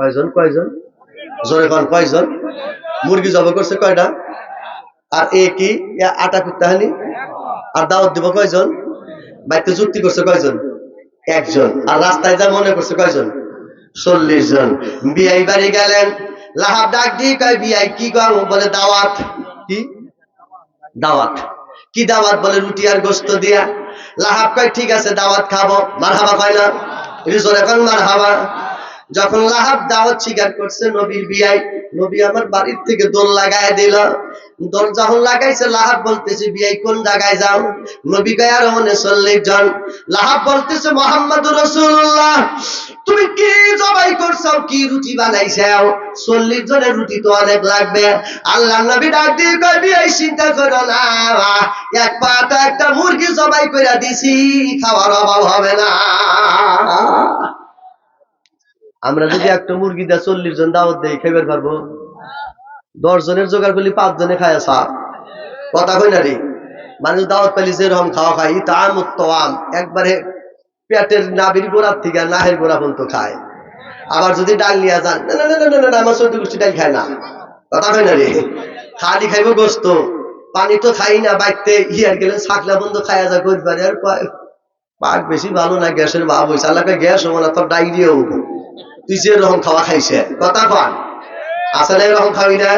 কয়জন কয়জন? জোরে কন কয়জন? মুরগি জব করছে কয়টা? আর এ কি? আটা কুত্তা হানি আর দাওয়াত দিব কয়জন? বাড়িতে যুক্তি করছে কয়জন? একজন। আর রাস্তায় যা মনে করছে কয়জন? চল্লিশ জন। বিয়াই বাড়ি গেলেন। লাহাব ডাক দিয়ে কয় বিয়াই কি কম বলে, দাওয়াত। কি? দাওয়াত। কি দাওয়াত? বলে, রুটি আর গোস্ত দিয়া। লাহাব কয়, ঠিক আছে, দাওয়াত খাব। মার হাবা কয়, না। রিজোর এখন মার হাবা যখন লাহাব দাওয়াত স্বীকার করছে, নবীর বিয়াই নবী আমার বাড়ির থেকে দোল লাগায় দিল। দোল যখন লাগাইছে, লাহাব বলতেছে বিয়াই কোন জায়গায় যাও? নবী কয়, আর মনে চল্লিশ জন। লাহাব বলতেছে মোহাম্মদ রসুল্লাহ তুমি কি জবাই করছ কি রুটি বানাইছাও? চল্লিশ জনের রুটি তো অনেক লাগবে। আল্লাহ নবী ডাক দিয়ে কয় বিয়াই চিন্তা করো না এক পাটা একটা মুরগি জবাই করে দিছি, খাওয়ার অভাব হবে না। আমরা যদি একটা মুরগি দেয় চল্লিশ জন দাওয়াত দেই খাইবার পারব দশ জনের জোগাড় করলি পাঁচ জনে খায় আসা কথা কই না রে? মানুষ দাওয়াত পেলি যেরকম খাওয়া খাই তাম উত্তম। একবারে পেটের নাবির গোড়ার থেকে নাহের গোড়া পর্যন্ত খায়। আবার যদি ডাল নিয়ে যান না না না না, না আমার চোদ্দ গোষ্ঠী ডাল খায় না। কথা কই না রে? খালি খাইব গোস্ত। পানি তো খাই না বাইতে ইয়ার গেলে ছাকলা বন্ধ খাইয়া যা করি পারে আর পাক বেশি ভালো না গ্যাসের ভাব হয়েছে আল্লাহকে গ্যাস হব না তোর ডাইরিয়া হব। তুই এরকম খাওয়া খাইছে। কথা কন। আসলে এরকম খাবি না?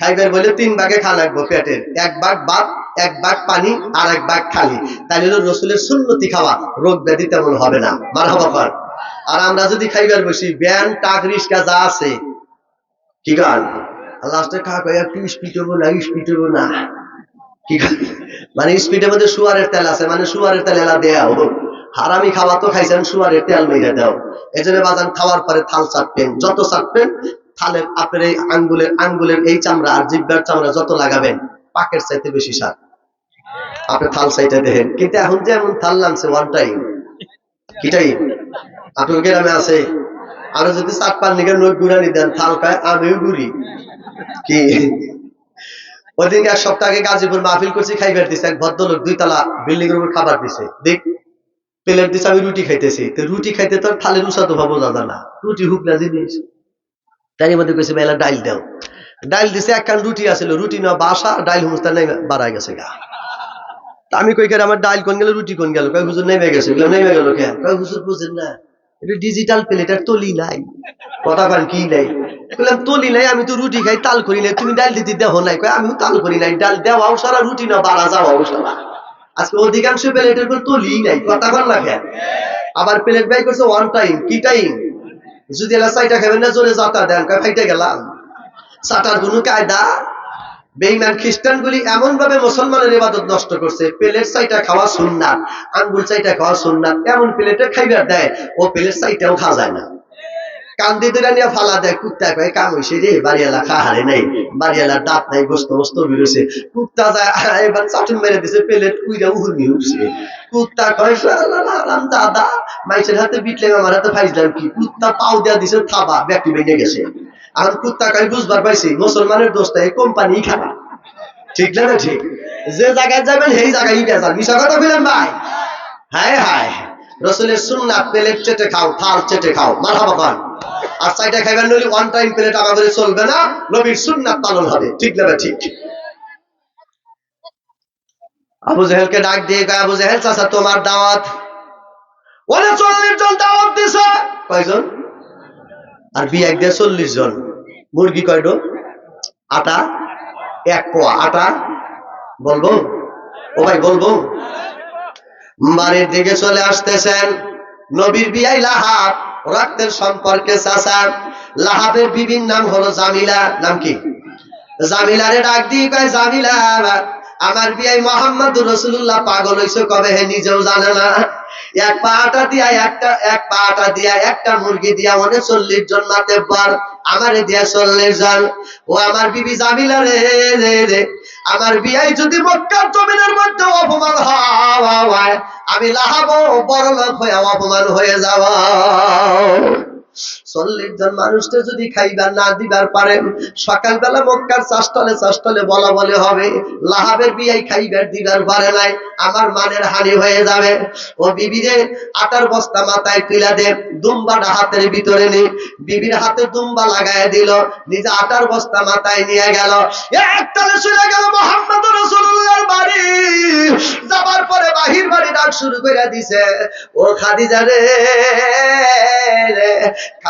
খাইবার বলে তিন ভাগে খা লাগবো পেটের এক ভাগ ভাত, এক ভাগ পানি আর এক ভাগ খালি। তাইলে হলো রসুলের সুন্নতি খাওয়া রোগ ব্যাধি তেমন হবে না। মার হবা কর। আর আমরা যদি খাইবার বসি ব্যান টাক, রিস্কা যা আছে, কি গান লাস্টে কয় একটু স্পিড হব না স্পিড হব না। কি গান? মানে স্পিডের মধ্যে সুয়ারের তেল আছে মানে সুয়ারের তেল এলা দেয়া হোক হারামি খাওয়া তো খাইছেন শুয়ারের তেল মেরে দাও। এই জন্য বাজান খাওয়ার পরে থাল চাটবেন। যত চাটবেন, থালের আপনার এই আঙ্গুলের আঙ্গুলের এই চামড়া আর জিব্বার চামড়া যত লাগাবেন, পাকের চাইতে বেশি স্বাদ। আপনি থাল চাইতে দেখেন। কিন্তু এখন যে এমন থাল নামছে ওয়ান টাইম কি টাইম আপনার গ্রামে আছে? আরও যদি চাট পান নিকে নই গুড়ানি দেন, থাল খায়, আমিও গুড়ি। কি? ওইদিন এক সপ্তাহ গাজীপুর মাহফিল করছি, খাইবার দিছে, এক ভদ্রলোক দুই তলা বিল্ডিং এর উপর খাবার দিছে। দেখ প্লেট দিছে, আমি রুটি খাইতেছি। তো রুটি খাইতে তোর থালের উষা তো ভাবো দাদা না। রুটি হুক না জিনিস। তাই মধ্যে কইছে বেলা ডাইল দাও। ডাইল দিছে একখান রুটি আছিল। রুটি না বাসা, ডাইল হুমস্তা নেই বাড়াই গেছে গা। তা আমি কই করে, আমার ডাইল কোন গেল, রুটি কোন গেল? কই হুজুর নেমে গেছে। নেমে গেল কে কয়, হুজুর বুঝেন না, এটা ডিজিটাল প্লেট আর তলি নাই। কথা কান কি নাই? বললাম তলি নাই, আমি তো রুটি খাই, তাল করি নাই। তুমি ডাল দিতে দেহ নাই। কয় আমি তাল করি নাই। ডাল দেওয়াও সারা, রুটি না বাড়া যাওয়াও সারা। আজকে অধিকাংশ প্লেটের উপর তলি নাই, কথা কন লাগে আবার প্লেট বাই করছে ওয়ান টাইম কি টাইম যদি এলা চাইটা খাবেন না, জোরে যাতা দেন, কয় খাইতে গেলাম? চাটার কোনো কায়দা? বেইমান খ্রিস্টান গুলি এমন ভাবে মুসলমানের ইবাদত নষ্ট করছে, প্লেট চাইটা খাওয়া সুন্নাত, আঙ্গুল চাইটা খাওয়া সুন্নাত, এমন প্লেটে খাইবার দেয়, ও প্লেট চাইটাও খাওয়া যায় না। কান্দি ফালা দেয় নাই নাই থাবা গেছে। আর পাইছি, মুসলমানের দোষটা এই কোম্পানি খারাপ। ঠিক না ঠিক? যে জায়গায় যাবেন, সেই জায়গায় বেজাল মিশা ভাই? হায় হায়, রসুলের সুন্নাত প্লেট চেটে খাও, থাল চেটে খাও, মারহাবা খান আর সাইডে খাইবেন নইলে ওয়ান টাইম প্লেট আমাদের চলবে না, নবীর সুন্নাত পালন হবে। ঠিক না ঠিক আবু জেহেলকে ডাক দিয়ে কয়, আবু জেহেল চাচা, তোমার দাওয়াত? ওরে চল্লিশ জন দাওয়াত দিছে। কয়জন? আর বিয়ে এক দিয়ে চল্লিশ জন। মুরগি কয়টো আটা। এক পোয়া। আটা? বলব? ও ভাই, বলব? বাড়ির দিকে চলে আসতেছেন। নবীর বিয়াই লাহাব রক্তের সম্পর্কে চাচা লাহাবের বিবির নাম হলো জামিলা, নাম কি? জামিলারে ডাক দিয়ে কয় জামিলা আমার বিয়াই মোহাম্মদ রসুল্লাহ পাগল হইছে কবে হে নিজেও জানে না। এক পাটা দিয়া একটা, এক পাটা দিয়া একটা মুরগি দিয়া মনে চল্লিশ জন মাতে পার আমারে দিয়া চল্লিশ জন। ও আমার বিবি জামিলা রে রে রে। আমার বিয়াই যদি মক্কার জমিনের মধ্যে অপমান হয়, আমি লাহাবো বড় লোক হয়ে অপমান হয়ে যাব। চল্লিশ জন মানুষকে যদি খাইবার না দিবার পারেন, সকালবেলা মক্কার চাষতলে চাষতলে বলা বলে হবে, লাহাবের বিয়াই খাইবার দিবার পারে নাই, আমার মানের হানি হয়ে যাবে। ও বিবিরে আটার বস্তা মাথায় তুলা দে, দুম্বাটা হাতের ভিতরে নে। বিবির হাতে দুম্বা লাগায় দিল, নিজে আটার বস্তা মাথায় নিয়ে গেল। একটালে শুনে গেল মোহাম্মদ রসুল্লাহর বাড়ি। যাবার পরে বাহির বাড়ি ডাক শুরু করে দিছে, ও খাদিজা রে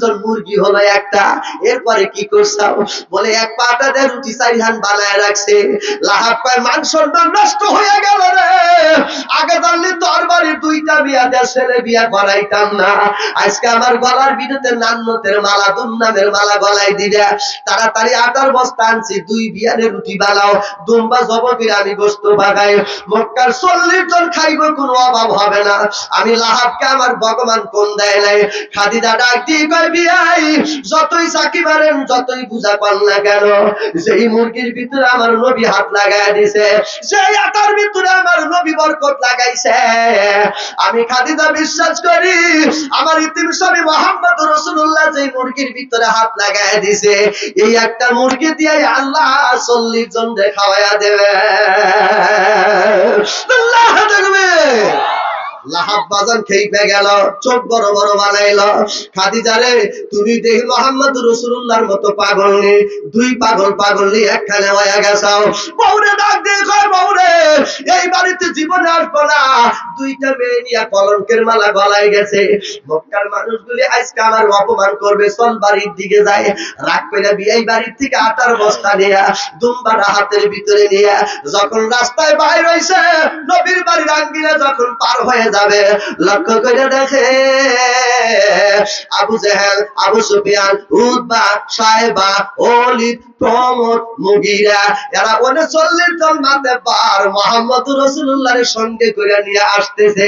জন মুরগি হলো একটা। এরপরে কি করছাও বলে এক রুটি চারি হান বানায় রাখছে। মাংস নষ্ট হয়ে গেল রে। আগে জানলে দুইটা বিয়া বিয়া করাইতাম না। আজকে আমার গলার নান্নতের মালা মালা গলায় তাড়াতাড়ি আটার বস্তা আনছি, দুই বিয়ারে রুটি বানাও। দুম্বা জবকের আমি গোস্ত বাগাই। মক্কার চল্লিশ জন খাইব, কোনো অভাব হবে না। আমি লাহাবকে আমার ভগবান কোন দেয় নাই? খাদিজা ডাক দিয়ে কয় বিয়াই যতই চাকি মারেন যতই পান না কেন সেই মুরগির ভিতরে আমার নবী হাত লাগাই দিছে সেই ভিতরে আমার নবী বরকত লাগাইছে, আমি খাদিজা বিশ্বাস করি, আমার ইতিম স্বামী মোহাম্মদ রসুল্লাহ যে মুরগির ভিতরে হাত লাগাই দিছে, এই একটা মুরগি দিয়ে আল্লাহ চল্লিশ জন খাওয়াইয়া দেবে। আল্লাহ দেখবে। আমার অপমান করবে, চল বাড়ির দিকে যায়। রাগ করে বিয়ে বাড়ির থেকে আটার বস্তা নিয়ে, দুম্বাটা হাতের ভিতরে নিয়ে, যখন রাস্তায় বাইর হইছে, নবীর বাড়ির আঙ্গিনা যখন পার হয়ে যাবে লক্ষ্য করে দেখে। আবু জেহেল, আবু সুফিয়ান উদ্বা সাহেবা অলিদ প্রমোদ, মুগিরা, এরা বলে, চল্লিশ জন মাতে পার মোহাম্মদ রসুল্লাহর সঙ্গে করে নিয়ে আসতেছে।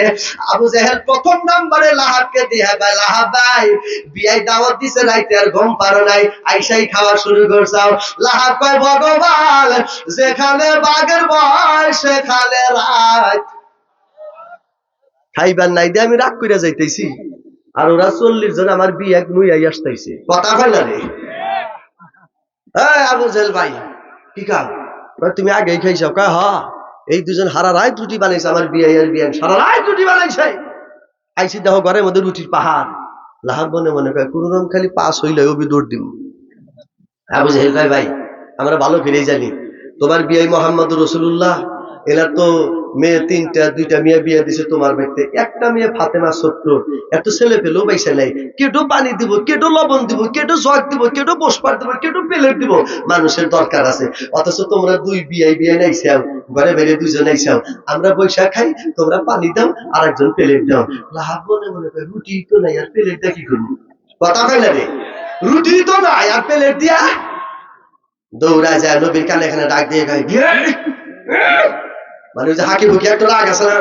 আবু জেহেল প্রথম নম্বরে লাহাবকে দিয়ে, ভাই, লাহাব বিয়াই দাওয়াত দিছে, রাইতে আর ঘুম পারো নাই, আইসাই খাওয়া শুরু করছাও লাহাব কয়, ভগবান, যেখানে বাঘের ভয় সেখানে রাত খাইবার নাই দিয়ে আমি রাগ করে যাইতেছি। আর ওরা চল্লিশ জন আমার বিয়ে এক নুইয়াই আসতেছে। কথা হয় না রে? আবু জেল ভাই, কি কাম? তুমি আগেই খাইছো কয়, হ, এই দুজন হারা রায় রুটি বানাইছে আমার বিয়ে আর বিয়ে। সারা রায় রুটি বানাইছে। আইসি দেখো ঘরের মধ্যে রুটির পাহাড়। লাহাব মনে মনে কয়, কোন রকম খালি পাস হইলে অবি দৌড় দিব আবু জেহেল ভাই ভাই, আমরা ভালো ফিরেই জানি। তোমার বিয়ে মোহাম্মদ রসুল্লাহ এনার তো মেয়ে তিনটা, দুইটা মেয়ে বিয়ে দিছে তোমার বাড়িতে। একটা মেয়ে ফাতেমা ছোট্ট এত ছেলে পেল পয়সা নাই। কেটো পানি দিব কেটো লবণ দিব কেটো জগ দিব কেটো বসপার দিব কেটো প্লেট দিব, মানুষের দরকার আছে। অথচ তোমরা দুই বিয়ে বিয়ে নাইছাও, ঘরে বেড়ে দুইজন আইসাও আমরা বৈশাখ খাই, তোমরা পানি দাও আর একজন প্লেট দাও। লাভ মনে মনে করে, রুটি তো নাই আর প্লেট দিয়ে কি করব? কথা কয় রে? রুটি তো নাই আর প্লেট দিয়া? দৌড়া যায় নবীর কানে এখানে ডাক দিয়ে গায় মানে ওই বুকি একটা রাগ আছে না?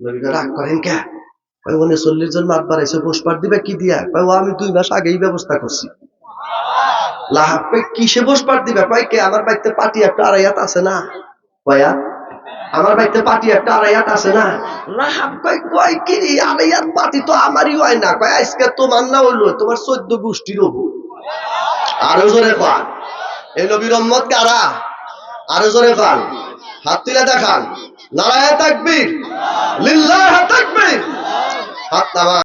নবীকে রাগ করেন কে? কয় ওনে চল্লিশ জন মাত বাড়াইছে দিবে কি দিয়া? কয়, ও, আমি দুই মাস আগেই ব্যবস্থা করছি। কিসে দিবে? কয়, কে, আমার বাড়িতে পাটি একটা আছে না? কয়া আমার বাড়িতে পাটি একটা আছে না? লাহাব কয় কয়, কি পাটি তো আমারই হয় না। কয়, আজকে তোমার না হইল, তোমার চোদ্দ গোষ্ঠীর হব। আরও জোরে কারা? আরও জোরে পান হাত তুলে দেখান। নারায়ণ তাকবীর। লিল্লাহ তাকবীর। হাত নামা